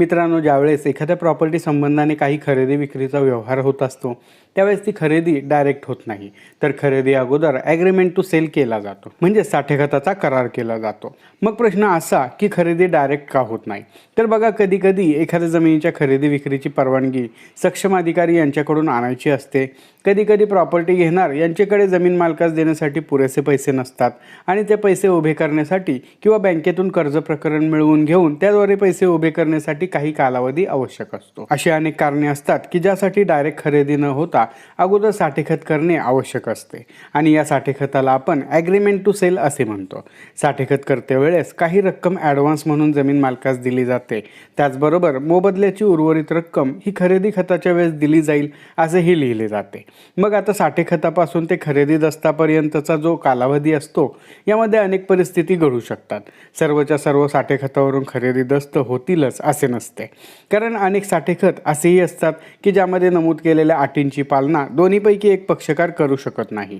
मित्रांनो ज्यावेळेस एखाद्या प्रॉपर्टी संबंधाने काही खरेदी विक्रीचा व्यवहार होत असतो त्यावेळेस ती खरेदी डायरेक्ट होत नाही. तर खरेदी अगोदर ॲग्रीमेंट टू सेल केला जातो म्हणजे साठेखताचा करार केला जातो. मग प्रश्न असा की खरेदी डायरेक्ट का होत नाही? तर बघा कधी कधी एखाद्या जमिनीच्या खरेदी विक्रीची परवानगी सक्षम अधिकारी यांच्याकडून आणायची असते. कधी कधी प्रॉपर्टी घेणार यांच्याकडे जमीन मालकास देण्यासाठी पुरेसे पैसे नसतात आणि ते पैसे उभे करण्यासाठी किंवा बँकेतून कर्ज प्रकरण मिळवून घेऊन त्याद्वारे पैसे उभे करण्यासाठी काही कालावधी आवश्यक असतो. अशी अनेक कारणे असतात की ज्यासाठी डायरेक्ट खरेदी न होता अगोदर साठेखत करणे आवश्यक असते. आणि या साठेखताला आपण ॲग्रीमेंट टू सेल असे म्हणतो. साठेखत करते वेळेस काही रक्कम ॲडव्हान्स म्हणून जमीन मालकास दिली जाते. त्याचबरोबर मोबदल्याची उर्वरित रक्कम ही खरेदी खताच्या वेळेस दिली जाईल असेही लिहिले जाते. मग आता साठेखतापासून ते खरेदी दस्तापर्यंतचा जो कालावधी असतो यामध्ये अनेक परिस्थिती घडू शकतात. सर्वच्या सर्व साठेखतावरून खरेदी दस्त होतीलच असे नसते. कारण अनेक साठेखत असेही असतात की ज्यामध्ये नमूद केलेल्या अटींची पालना दोन्हीपैकी एक पक्षकार करू शकत नाही.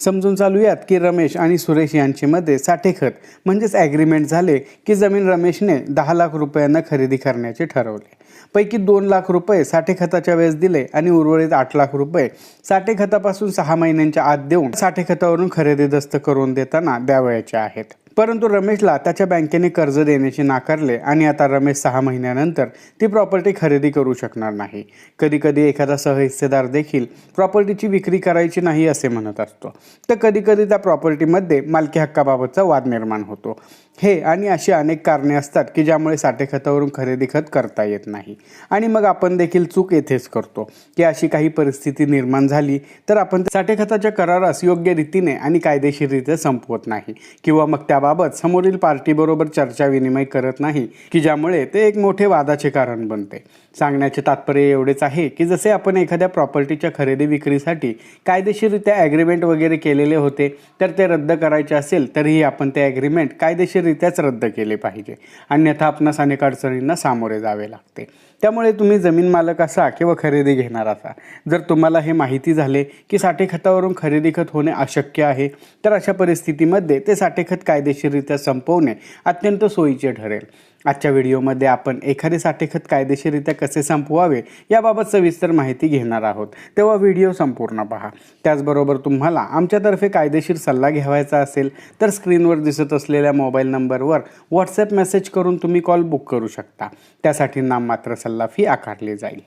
समजून चालूयात की रमेश आणि सुरेश यांच्यामध्ये साठेखत म्हणजेच ॲग्रीमेंट झाले की जमीन रमेशने दहा लाख रुपयांना खरेदी करण्याचे ठरवले. पैकी दोन लाख रुपये साठेखताच्या वेळेस दिले आणि उर्वरित आठ लाख रुपये साठेखतापासून सहा महिन्यांच्या आत देऊन साठेखतावरून खरेदी दस्त करून देताना द्यावयाचे आहेत. परंतु रमेशला त्याच्या बँकेने कर्ज देण्याचे नाकारले आणि आता रमेश सहा महिन्यानंतर ती प्रॉपर्टी खरेदी करू शकणार नाही. कधीकधी एखादा सहहिस्सेदार देखील प्रॉपर्टीची विक्री करायची नाही असे म्हणत असतो. तर कधीकधी त्या प्रॉपर्टीमध्ये मालकी हक्काबाबतचा वाद निर्माण होतो. हे आणि अशी अनेक कारणे असतात की ज्यामुळे साठेखतावरून खरेदी खत करता येत नाही. आणि मग आपण देखील चूक येथेच करतो की अशी काही परिस्थिती निर्माण झाली तर आपण साठेखताच्या करारास योग्य रीतीने आणि कायदेशीररित्या संपवत नाही. किंवा मग त्याबाबत समोरील पार्टीबरोबर चर्चा विनिमय करत नाही की ज्यामुळे ते एक मोठे वादाचे कारण बनते. सांगण्याचे तात्पर्य एवढेच आहे की जसे आपण एखाद्या प्रॉपर्टीच्या खरेदी विक्रीसाठी कायदेशीररित्या ॲग्रीमेंट वगैरे केलेले होते तर ते रद्द करायचे असेल तरीही आपण ते ॲग्रीमेंट कायदेशीर कायदेशीररित्याच रद्द केले पाहिजे. अन्यथा आपणास अनेक अडचणींना सामोरे जावे लागते. त्यामुळे तुम्ही जमीन मालक असा किंवा खरेदी घेणार असा. जर तुम्हाला हे माहिती झाले की साठे खतावरून खरेदी खत होणे अशक्य आहे तर अशा परिस्थितीमध्ये ते साठे खत कायदेशीररित्या संपवणे अत्यंत सोयीचे ठरेल. आजच्या व्हिडिओमध्ये आपण एखादे साठेखत कायदेशीररित्या कसे संपवावे याबाबत सविस्तर माहिती घेणार आहोत. तेव्हा व्हिडिओ संपूर्ण पहा. त्याचबरोबर तुम्हाला आमच्यातर्फे कायदेशीर सल्ला घ्यावायचा असेल तर स्क्रीनवर दिसत असलेल्या मोबाईल नंबरवर व्हॉट्सॲप मेसेज करून तुम्ही कॉल बुक करू शकता. त्यासाठी नाममात्र सल्ला फी आकारली जाईल.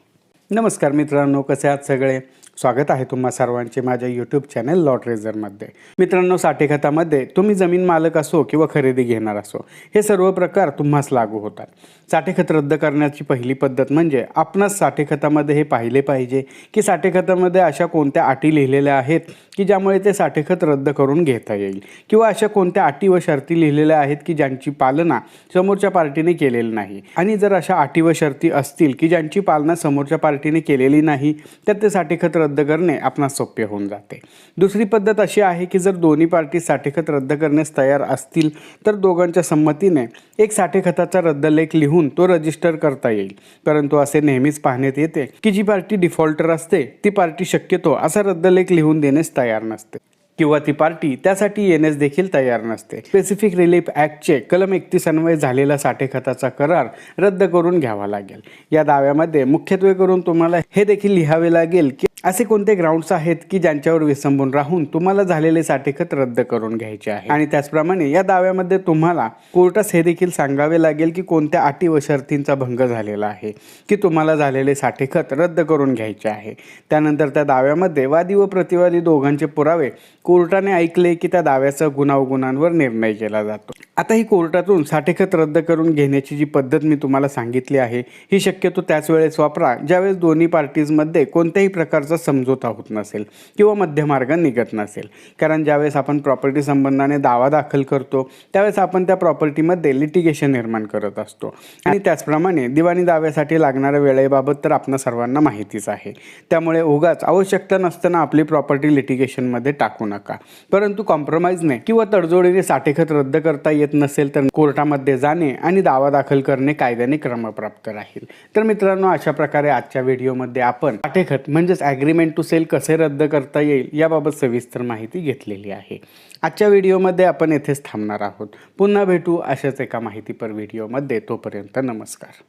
नमस्कार मित्रांनो कसे आहात सगळे? स्वागत आहे तुम्हा सर्वांचे माझ्या यूट्यूब चॅनल लॉट रेझरमध्ये मित्रांनो साठेखतामध्ये तुम्ही जमीन मालक असो किंवा खरेदी घेणार असो हे सर्व प्रकार तुम्हास लागू होतात. साठेखत रद्द करण्याची पहिली पद्धत म्हणजे आपणास साठेखतामध्ये हे पाहिले पाहिजे की साठेखतामध्ये अशा कोणत्या अटी लिहिलेल्या आहेत की ज्यामुळे ते साठेखत रद्द करून घेता येईल. किंवा अशा कोणत्या अटी व शर्ती लिहिलेल्या आहेत की ज्यांची पालना समोरच्या पार्टीने केलेली नाही? आणि जर अशा अटी व शर्ती असतील की ज्यांची पालना समोरच्या पार्टीने केलेली नाही तर ते साठेखत रद्द करणे आपणास सोपे होऊन जाते. दुसरी पद्धत अशी आहे की जर दोन्ही पार्टी साठेखत रद्द करण्यास तयार असतील तर दोघांच्या संमतीने एक साठेखताचा रद्द लेख लिहून तो रजिस्टर करता येईल. परंतु असे नेहमीच पाहण्यात येते की जी पार्टी डिफॉल्टर असते ती पार्टी शक्यतो असा रद्द लेख लिहून देण्यास तयार नसते. किंवा ती पार्टी त्यासाठी येण्यास देखील तयार नसते. स्पेसिफिक रिलीफ ॲक्टचे कलम एकतीस अन्वय झालेला साठे खताचा करार रद्द करून घ्यावा लागेल. या दाव्यामध्ये मुख्यत्वे करून तुम्हाला हे देखील लिहावे लागेल की असे कोणते ग्राउंड्स आहेत की ज्यांच्यावर विसंबून राहून तुम्हाला झालेले साठेखत रद्द करून घ्यायचे आहे? आणि त्याचप्रमाणे या दाव्यामध्ये तुम्हाला कोर्टास हे देखील सांगावे लागेल की कोणत्या अटी व शर्तींचा भंग झालेला आहे की तुम्हाला झालेले साठेखत रद्द करून घ्यायचे आहे? त्यानंतर त्या दाव्यामध्ये वादी व प्रतिवादी दोघांचे पुरावे कोर्टाने ऐकले की त्या दाव्याचा गुणावगुणांवर निर्णय केला जातो. आता ही कोर्टातून साठेखत रद्द करून घेण्याची जी पद्धत मी तुम्हाला सांगितली आहे ही शक्यतो त्याच वेळेस वापरा ज्यावेळेस दोन्ही पार्टीजमध्ये कोणत्याही प्रकारचा समझोता होत नसेल किंवा मध्यमार्ग निघत नसेल. कारण ज्यावेळेस आपण प्रॉपर्टी संबंधाने दावा दाखल करतो त्यावेळेस आपण त्या प्रॉपर्टीमध्ये लिटिगेशन निर्माण करत असतो. आणि त्याचप्रमाणे दिवाणी दाव्यासाठी लागणाऱ्या वेळेबाबत तर आपणा सर्वांना माहितीच आहे. त्यामुळे उगाच आवश्यकता नसताना आपली प्रॉपर्टी लिटिगेशनमध्ये टाकू नका. परंतु कॉम्प्रोमाइजने किंवा तडजोडीने साठेखत रद्द करता येत नसेल तर कोर्टामध्ये जाणे आणि दावा दाखल करणे कायद्याने क्रमप्राप्त राहील. तर मित्रांनो अशा प्रकारे आजच्या व्हिडिओमध्ये आपण साठेखत म्हणजेच ॲग्रीमेंट टू सेल कसे रद्द करता येईल याबाबत सविस्तर माहिती घेतलेली आहे. आजच्या व्हिडिओमध्ये आपण येथेच थांबणार आहोत. पुन्हा भेटू अशाच एका माहितीपर व्हिडिओमध्ये. तोपर्यंत नमस्कार.